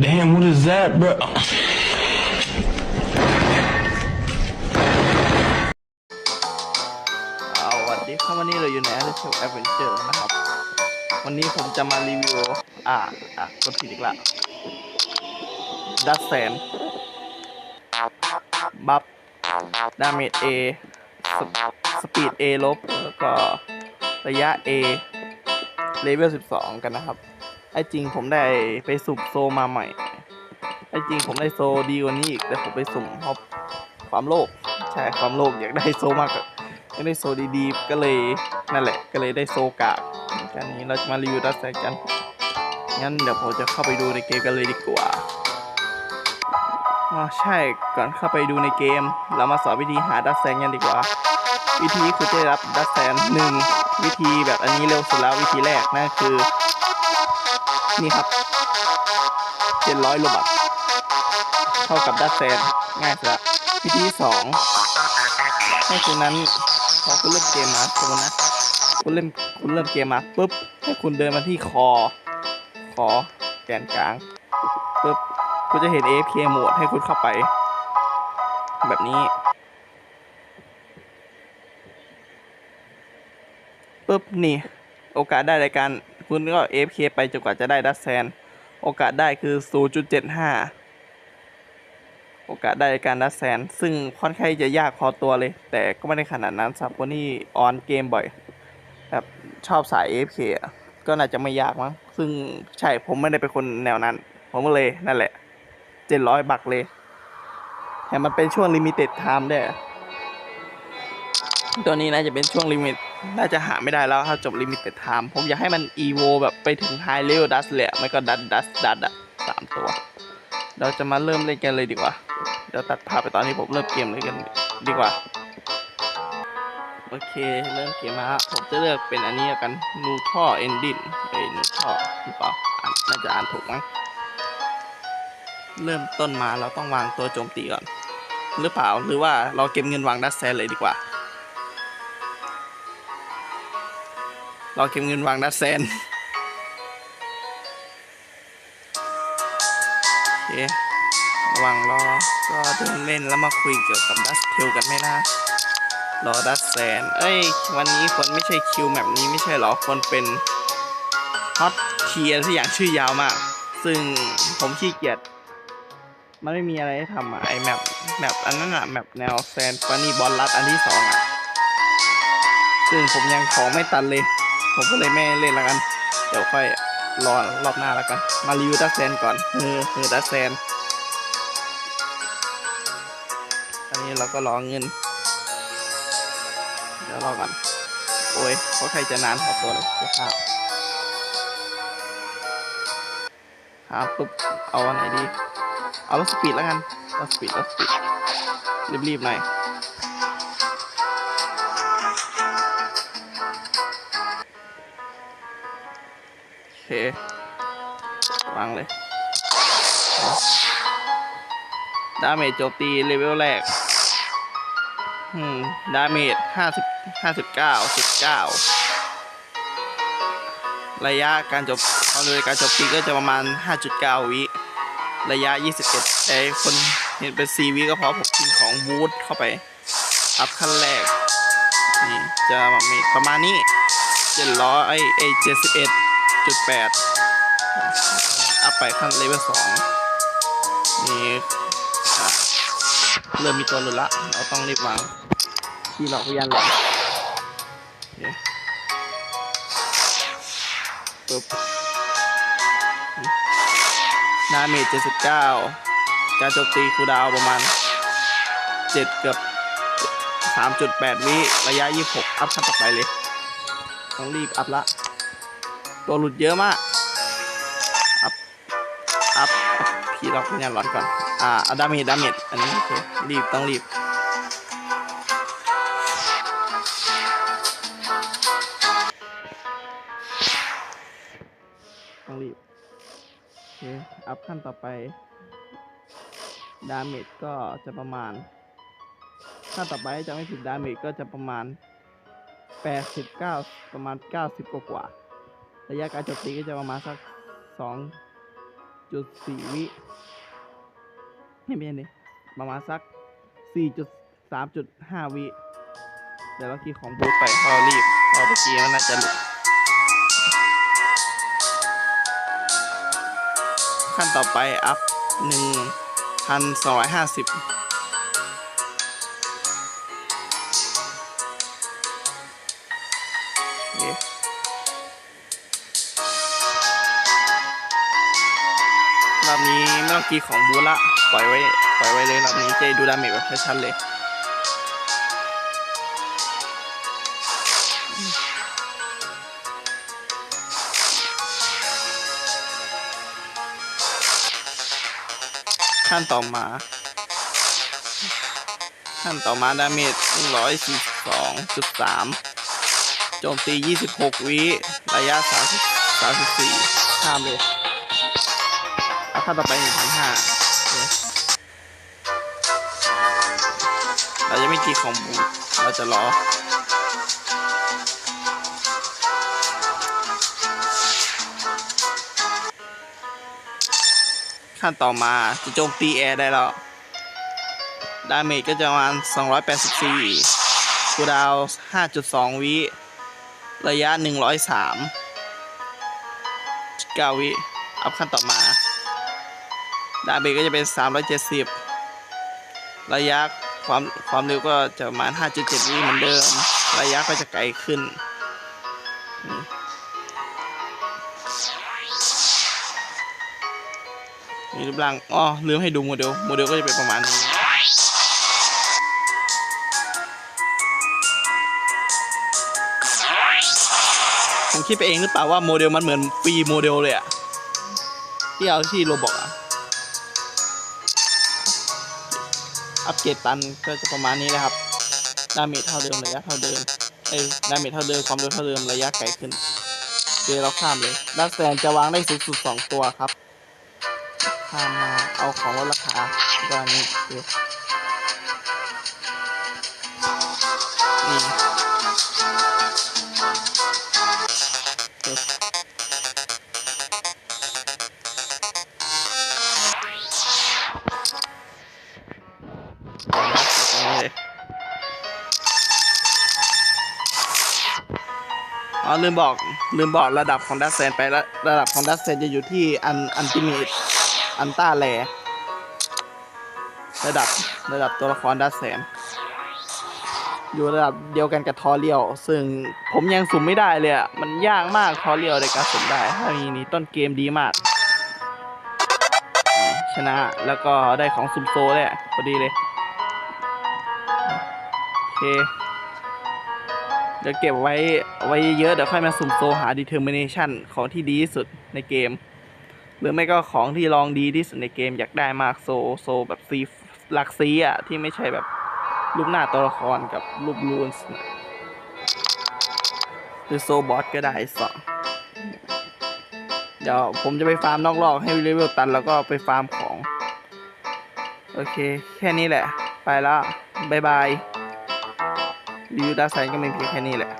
Damn, what is that, bro? เอาสวัสดีครับวันนี้เราอยู่ใน a d v e n t u r e Adventure นะครับ วันนี้ผมจะมารีวิว อ่า อะกดผิดอีกละดัตแสนบัฟดาเมจ A สปีด A ลบ แล้วก็ระยะ A เลเวล 12 กันนะครับ ไอ้จริงผมได้ไปสุ่มโซมาใหม่ ไอ้จริงผมได้โซดีกว่านี้อีกแต่ผมไปสุ่มเพราะความโลภใช่ความโลภอยากได้โซมากกว่าไม่ได้โซดีๆก็เลยนั่นแหละ ก็เลยได้โซกากกันนี้เราจะมารีวิวดัสแซนกันงั้นเดี๋ยวผมจะเข้าไปดูในเกมกันเลยดีกว่าอ๋อใช่ก่อนเข้าไปดูในเกม เรามาสอนวิธีหาดัสแซนกันดีกว่า วิธีคือจะได้รับดัสแซนหนึ่งวิธีแบบอันนี้เร็วสุดแล้ววิธีแรกนั่นคือ นี่ครับเจ็ดร้อยโลบัตเท่ากับดัสแซนง่ายสุดละวิธีสองให้คุณนั้นพอคุณเริ่มเกมมาสมมตินะคุณเริ่มคุณเริ่มเกมมาปุ๊บให้คุณเดินมาที่คอ คอแกนกลางปุ๊บคุณจะเห็น AFK โหมดให้คุณเข้าไป แบบนี้ปุ๊บนี่ โอกาสได้รายการ คุณก็ AFK ไปจนกว่าจะได้ดัสแซน โอกาสได้คือ 0.75 โอกาสได้การดัดแซน ซึ่งค่อนข้างจะยากพอตัวเลย แต่ก็ไม่ได้ขนาดนั้นสำหรับคนที่ออนเกมบ่อยแบบชอบสาย AFK ก็น่าจะไม่ยากมั้ง ซึ่งใช่ผมไม่ได้เป็นคนแนวนั้น ผมก็เลยนั่นแหละเจ็ดร้อยบักเลยแถมมันเป็นช่วงลิมิเต็ดไทม์ด้วยตัวนี้น่าจะเป็นช่วงลิมิต น่าจะหาไม่ได้แล้วถ้าจบลิมิเต็ดไทม์ผมอยากให้มันอีโวแบบไปถึงไฮเลเวลดัสเลยไม่ก็ดัสดัสดัสอะสามตัว เราจะมาเริ่มเล่นกันเลยดีกว่า เดี๋ยวตัดภาพไปตอนที่ผมเริ่มเกมเลยกันดีกว่า โอเคเริ่มเกมมาผมจะเลือกเป็นอันนี้แล้วกันนูท่อเอนดินเอ้ยนูท่อหรือเปล่าน่าจะอ่านถูกมั้งเริ่มต้นมาเราต้องวางตัวโจมตีก่อน หรือเปล่าหรือว่าเราเก็บเงินวางดัสแซนเลยดีกว่า ราเก็บเงินวางดัสแซนโอเคระหว่างรอ ก็เดินเล่นแล้วมาคุยเกี่ยวกับดัสเทลกันไหมนะรอดัสแซน เอ้ย วันนี้คนไม่ใช่คิวแบบนี้ไม่ใช่หรอ คนเป็นฮอตเทียที่อย่างชื่อยาวมาก ซึ่งผมขี้เกียจ มันไม่มีอะไรให้ทำอะไอแมปแมปอันนั้นอะแมปแนวแซนฟานี่บอลลัดอันที่สองอะซึ่งผมยังของไม่ตันเลย ผมก็เลยไม่เล่นละกัน เดี๋ยวค่อยรอรอบหน้าแล้วกัน มารีวิวดัสแซนก่อนเออเออดัสแซนอันนี้เราก็รอเงิน เดี๋ยวรอก่อน โอ้ยเขาใครจะนานพอตัวเลยจะข้าวครับปุ๊บเอาอันไหนดี เอารถสปีดแล้วกันรถสปีดรถสปีดรีบๆหน่อย วางเลย ดาเมจโจมตีเลเวลแรก อืม ดาเมจห้าสิบห้าสิบเก้าสิบเก้าระยะการจบความเร็วการจมตีก็จะประมาณ 5.9 วิ ระยะ 21แต่คนเห็นเป็น 4 วิก็เพราะผมกินของวูดเข้าไป อัพขั้นแรก นี่ จะประมาณนี้700ไอ้ไอ้ 71.8อัพไปขั้นเลเวล2นี่อะเริ่มมีตัวหลุดละ เราต้องรีบวาง ที่หลอกพยานหลอกโอเคปึ๊บดาเมจ79การโจมตีคูลดาวน์ประมาณ7เกือบ3.8วิระยะ26อัพขั้นต่อไปเลย ต้องรีบอัพละ ตัวหลุดเยอะมาก อัพ อัพพีล็อกพยานหลอนก่อน อ่าเอาดาเมจดาเมจอันนี้โอเครีบต้องรีบต้องรีบโอเคอัพขั้นต่อไป ดาเมจก็จะประมาณขั้นต่อไปจะไม่ผิดดาเมจก็จะประมาณ 89 ประมาณ 90 กว่ากว่า ระยะการจมตีก็จะประมาณสัก2จุดสี่วิไม่เป็นดิประมาณสักสี่จุดสามจุดห้าวิเดี๋ยวเมื่อกี้ของบูทไปพอรีบพอเมื่อกี้มันน่าจะหลุดขั้นต่อไปอัพหนึ่งพันสองร้อยห้าสิบรอ อบนี้ไม่ต้องกีของบูละปล่อยไว้ปล่อยไว้เลยรอบนี้เจด้ดูดาเมจแบบชัดๆเลยขั้นต่อมาขั้นต่อมาดาเมจ142.3 โจมตี 26 วิ ระยะ 30 34ข้ามเลย แล้วขั้นต่อไป1,500เราจะไม่กีของบูเราจะรอขั้นต่อมาจะโจมตีแอร์ได้แล้ว ดาเมจก็จะประมาณ 284คูดาว 5.2 วิ ระยะ 103 9 วิ อัพขั้นต่อมา ดาเมจก็จะเป็น 370 ระยะความความเร็วก็จะประมาณ 5.7 วิเหมือนเดิม ระยะก็จะไกลขึ้น มีรูปร่าง อ๋อ ลืมให้ดูโมเดล โมเดลก็จะเป็นประมาณนี้ผมคิดไปเองหรือเปล่าว่าโมเดลมันเหมือนฟรีโมเดลเลยอะที่เอาที่โรบอกอะ อัปเกรดตันก็จะประมาณนี้เละครับดาเมจเท่าเดิมระยะเท่าเดิมเอ้ยดาเมจเท่าเดิมความเร็วเท่าเดิมระยะไกลขึ้นเดี๋ยวเราข้ามเลยดัสแซนจะวางได้สูงสุดสองตัวครับข้ามมาเอาของลดราคาตอนนี้ นี้เลยอ๋อลืมบอกลืมบอกระดับของดัสเซนไปแล้วระดับของดัสเซนจะอยู่ที่อันอันติเมตอันต้าแลระดับระดับตัวละครดัสแสนอยู่ระดับเดียวกันกับทอเรียว ซึ่งผมยังสุ่มไม่ได้เลยอะ มันยากมากทอเรียวในการสุ่มได้ ถ้ามีนี้ต้นเกมดีมาก ชนะแล้วก็ได้ของสุ่มโซเลยพอดีเลย เค เดี๋ยวเก็บไว้ไว้เยอะๆเดี๋ยวค่อยมาสุ่มโซหา determination ของที่ดีที่สุดในเกม หรือไม่ก็ของที่ลองดีที่สุดในเกมอยากได้มากโซโซแบบซีหลักซีอะ ที่ไม่ใช่แบบรูปหน้าตัวละครกับรูปรูนหรือโซบอสก็ได้สองเดี๋ยวผมจะไปฟาร์มนอกรอบให้เลเวลตันแล้วก็ไปฟาร์มของ โอเค แค่นี้แหละ ไปแล้ว บ๊ายบาย รีวิวดาไซน์ก็ไม่เพียงแค่นี้แหละ